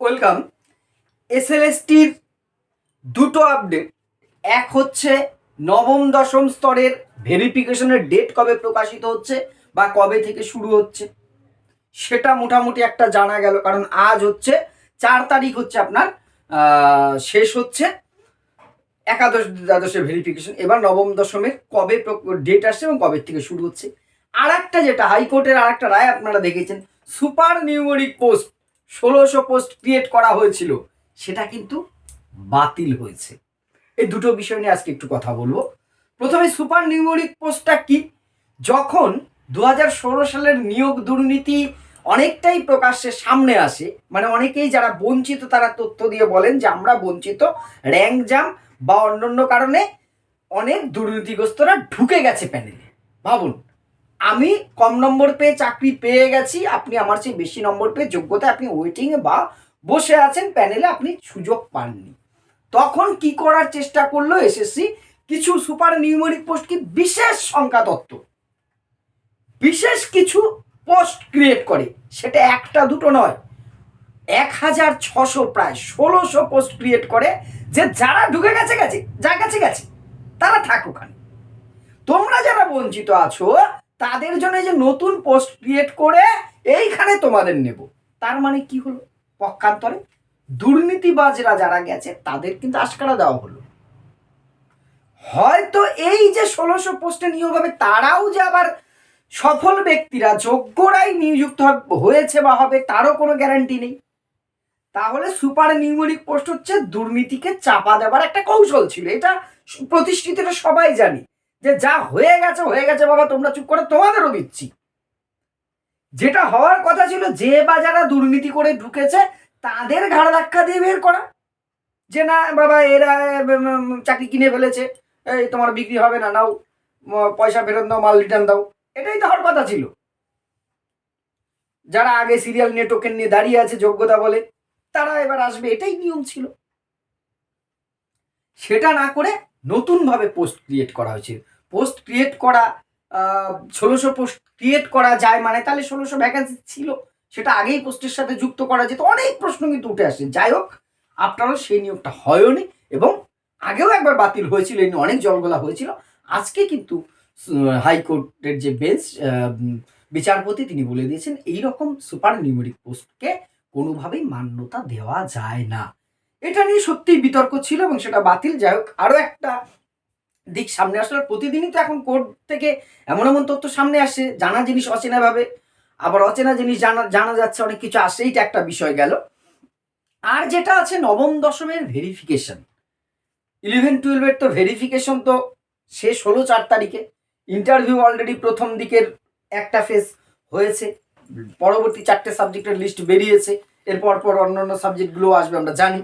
Welcome. এসএলএসটির দুটো update. এক হচ্ছে নবম দশম স্তরের ভেরিফিকেশনের ডেট কবে প্রকাশিত হচ্ছে বা কবে থেকে শুরু হচ্ছে, সেটা মোটামুটি একটা জানা গেল, কারণ আজ হচ্ছে চার তারিখ হচ্ছে আপনার শেষ হচ্ছে একাদশ দ্বাদশের ভেরিফিকেশন। এবার নবম দশমের কবে ডেট আসছে এবং কবে থেকে শুরু হচ্ছে। আর একটা যেটা হাইকোর্টের আর একটা রায় আপনারা দেখেছেন, সুপার নিউমেরিক পোস্ট ষোলোশো পোস্ট ক্রিয়েট করা হয়েছিল, সেটা কিন্তু বাতিল হয়েছে। এই দুটো বিষয় নিয়ে আজকে একটু কথা বলব। প্রথমে সুপার নিউমোরিক পোস্টটা কি? যখন দু হাজার ষোলো সালের নিয়োগ দুর্নীতি অনেকটাই প্রকাশ্যে সামনে আসে মানে অনেকেই যারা বঞ্চিত তারা তথ্য দিয়ে বলেন যে আমরা বঞ্চিত র্যাঙ্ক জাম বা অন্যান্য কারণে অনেক দুর্নীতিগ্রস্তরা ঢুকে গেছে প্যানেলে। ভাবুন আমি কম নম্বর পেয়ে চাকরি পেয়ে গেছি, আপনি আমার চেয়ে বেশি নম্বর পেয়ে যোগ্যতায় আপনি ওয়েটিংয়ে বা বসে আছেন প্যানেলে আপনি সুযোগ পাননি। তখন কি করার চেষ্টা করল এসএসসি কিছু সুপার নিউমেরিক পোস্ট কি বিশেষ সংখ্যা তত্ত্ব? বিশেষ কিছু পোস্ট ক্রিয়েট করে। সেটা একটা দুটো নয়। এক হাজার ছশো প্রায় ষোলোশো পোস্ট ক্রিয়েট করে যে যারা ঢুকে গেছে গেছে, যা গেছে গেছে, তারা থাক ওখানে তোমরা যারা বঞ্চিত আছো তাদের জন্য যে নতুন পোস্ট ক্রিয়েট করে এইখানে তোমাদের নেব। তার মানে কি হলো? পক্ষান্তরে দুর্নীতিবাজরা যারা গেছে, তাদের কিন্তু আশকারা দেওয়া হলো। হয়তো এই যে ষোলোশো পোস্টে নিয়োগ হবে, তারাও যে আবার সফল ব্যক্তিরা, যোগ্যরাই নিযুক্ত হয়েছে বা হবে, তারও কোনো গ্যারান্টি নেই। তাহলে সুপার নিউমেরিক পোস্ট হচ্ছে দুর্নীতিকে চাপা দেওয়ার একটা কৌশল ছিল। এটা প্রতিষ্ঠিত সবাই জানি। যে যা হয়ে গেছে হয়ে গেছে বাবা, তোমরা চুপ করে তোমাদেরও দিচ্ছি। যেটা হওয়ার কথা ছিল, যে বা যারা দুর্নীতি করে ঢুকেছে, তাদের ঘাড় ধাক্কা দিয়ে বের করা। যে না, বাবা, এরা চাকরি কিনে ফেলেছে, এই তোমার বিক্রি হবে না, নাও পয়সা ফেরত দাও, মাল রিটার্ন দাও। এটাই তো হওয়ার কথা ছিল। যারা আগে সিরিয়াল নিয়ে টোকেন নিয়ে দাঁড়িয়ে আছে, যোগ্যতা বলে, তারা এবার আসবে, এটাই নিয়ম ছিল। সেটা না করে নতুনভাবে পোস্ট ক্রিয়েট করা হয়েছে। পোস্ট ক্রিয়েট করা ষোলোশো পোস্ট ক্রিয়েট করা যায় মানে তাহলে ষোলোশো ভ্যাকান্সি ছিল। সেটা আগেই পোস্টের সাথে যুক্ত করা যেত। অনেক প্রশ্ন কিন্তু উঠে আসে। যাই হোক, আপনারও সেই নিয়োগটা হয়নি এবং আগেও একবার বাতিল হয়েছিল, এই অনেক জলগোলা হয়েছিল। আজকে কিন্তু হাইকোর্টের যে বেঞ্চ বিচারপতি তিনি বলে দিয়েছেন এই রকম সুপার নিউমেরিক পোস্টকে কোনোভাবেই মান্যতা দেওয়া যায় না। এটা নিয়ে সত্যিই বিতর্ক ছিল এবং সেটা বাতিল। যাই হোক আরও একটা দিক সামনে আসলে। প্রতিদিনই তো এখন কোর্ট থেকে এমন এমন তথ্য সামনে আসে, জানা জিনিস অচেনাভাবে আবার অচেনা জিনিস জানা জানা যাচ্ছে, অনেক কিছু আসে, এইটা একটা বিষয় গেল। আর যেটা আছে নবম দশমের ভেরিফিকেশন ইলেভেন টুয়েলভের তো ভেরিফিকেশন তো শেষ হলো চার তারিখে। ইন্টারভিউ অলরেডি প্রথম দিকের একটা ফেজ হয়েছে। পরবর্তী চারটে সাবজেক্টের লিস্ট বেরিয়েছে। এরপর পর অন্যান্য সাবজেক্টগুলো আসবে, আমরা জানি।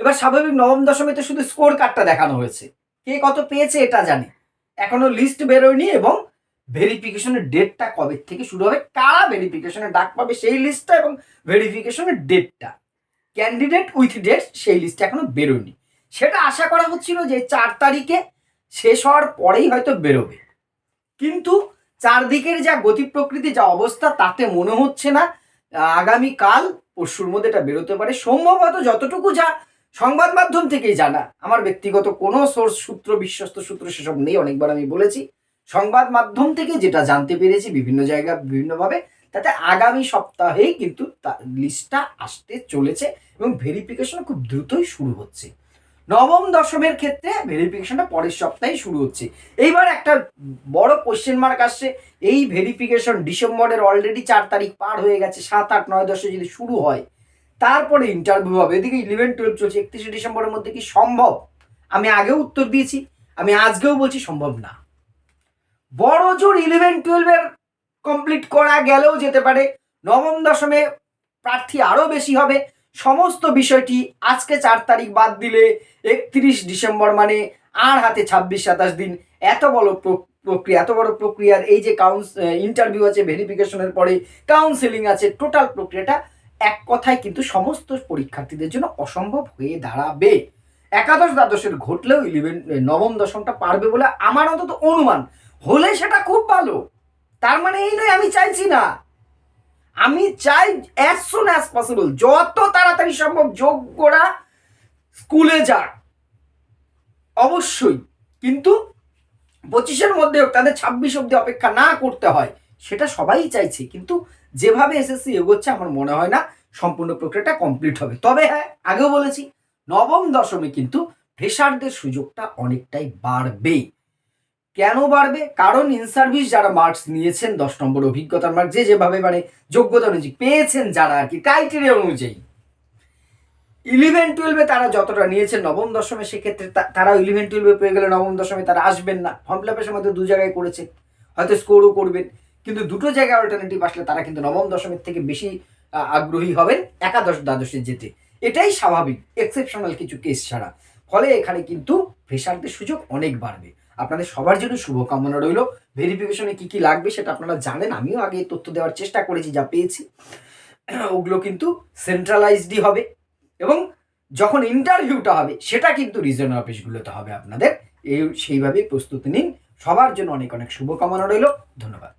এবার স্বাভাবিক নবম দশমীতে শুধু স্কোর কার্ডটা দেখানো হয়েছে। কে কত পেয়েছে এটা জানি। এখনও লিস্ট বেরোয়নি এবং ভেরিফিকেশনের ডেটটা কবে থেকে শুরু হবে, কারা ভেরিফিকেশনের ডাক পাবে সেই লিস্টটা এবং ভেরিফিকেশনের ডেটটা ক্যান্ডিডেট উইথ ডেট সেই লিস্ট এখনও বেরোয়নি। সেটা আশা করা হচ্ছিল যে চার তারিখে শেষ হওয়ার পরেই হয়তো বেরোবে। কিন্তু চারদিকের যা গতি প্রকৃতি, যা অবস্থা, তাতে মনে হচ্ছে না। আগামীকাল, পরশুর মধ্যে এটা বেরোতে পারে। সম্ভবত যতটুকু যা সংবাদ মাধ্যম থেকেই জানা। আমার ব্যক্তিগত কোনো সোর্স সূত্র, বিশ্বস্ত সূত্র সেসব নেই, অনেকবার আমি বলেছি। সংবাদ মাধ্যম থেকে যেটা জানতে পেরেছি বিভিন্ন জায়গা বিভিন্নভাবে, তাতে আগামী সপ্তাহেই কিন্তু লিস্টটা আসতে চলেছে এবং ভেরিফিকেশন খুব দ্রুতই শুরু হচ্ছে। নবম দশমের ক্ষেত্রে ভেরিফিকেশনটা পরের সপ্তাহেই শুরু হচ্ছে। এইবার একটা বড় কোশ্চেন মার্ক আসছে। এই ভেরিফিকেশন ডিসেম্বরের অলরেডি চার তারিখ পার হয়ে গেছে, সাত, আট, নয়, দশে যদি শুরু হয় তারপরে ইন্টারভিউ হবে। এদিকে ইলেভেন টুয়েলভ চলছে, একত্রিশে ডিসেম্বরের মধ্যে কি সম্ভব? আমি আগেও উত্তর দিয়েছি, আমি আজকেও বলছি সম্ভব না। বড় জোর ইলেভেন টুয়েলভের কমপ্লিট করা গেলেও যেতে পারে। নবম, দশমে প্রার্থী আরও বেশি হবে। সমস্ত বিষয়টি আজকে চার তারিখ বাদ দিলে একত্রিশ ডিসেম্বর মানে আর হাতে ছাব্বিশ, সাতাশ দিন। এত বড় প্র- প্রক্রিয়া, এত বড় প্রক্রিয়ার এই যে কাউন্স ইন্টারভিউ আছে ভেরিফিকেশনের পরে কাউন্সেলিং আছে টোটাল প্রক্রিয়াটা এক কথায় কিন্তু সমস্ত পরীক্ষার্থীদের জন্য অসম্ভব হয়ে দাঁড়াবে। একাদশ দ্বাদশের ঘটলেও ইলেভেন নবম দশমটা পারবে বলে আমার অন্তত অনুমান। হলে সেটা খুব ভালো। তার মানে এই নয়, আমি চাইছি না। আমি চাই অ্যাজ সুন অ্যাজ পসিবল যত তাড়াতাড়ি সম্ভব যোগ্যরা স্কুলে যাক। অবশ্যই। কিন্তু পঁচিশের মধ্যে তাদের ছাব্বিশ অব্দি অপেক্ষা না করতে হয়, সেটা সবাই চাইছে। কিন্তু যেভাবে এসএসসি এগোচ্ছে, আমার মনে হয় না সম্পূর্ণ প্রক্রিয়াটা কমপ্লিট হবে। তবে হ্যাঁ আগেও বলেছি, নবম দশমে কিন্তু ফ্রেশারদের সুযোগটা অনেকটাই বাড়বে কেন বাড়বে? কারণ ইন সার্ভিস যারা মার্কস নিয়েছেন, দশ নম্বর অভিজ্ঞতার মার্ক যে যেভাবে মানে যোগ্যতা অনুযায়ী পেয়েছেন যারা আর কি ক্রাইটেরিয়া অনুযায়ী। ইলেভেন টুয়েলভে তারা যতটা নিয়েছেন, নবম দশমে সেক্ষেত্রে তারা ইলেভেন টুয়েলভে পেয়ে গেলে নবম দশমে তারা আসবেন না। ফর্ম ফিল আপের সময় দু জায়গায় করেছে। হয়তো স্কোরও করবেন। কিন্তু দুটো জায়গায় অল্টারনেটিভ আসলে তারা কিন্তু নবম দশমের থেকে বেশি আগ্রহী হবেন একাদশ দ্বাদশে যেতে। এটাই স্বাভাবিক এক্সেপশনাল কিছু কেস ছাড়া। ফলে এখানে কিন্তু ফ্রেশারদের সুযোগ অনেক বাড়বে। আপনাদের সবার জন্য শুভকামনা রইল। ভেরিফিকেশনে কি কি লাগবে সেটা আপনারা জানেন, আমিও আগে তথ্য দেওয়ার চেষ্টা করেছি, যা পেয়েছি। ওগুলো কিন্তু সেন্ট্রালাইজডই হবে এবং যখন ইন্টারভিউটা হবে, সেটা কিন্তু রিজনাল অফিসগুলোতে হবে আপনাদের। এই সেইভাবেই প্রস্তুতি নিন। সবার জন্য অনেক অনেক শুভকামনা রইল। ধন্যবাদ।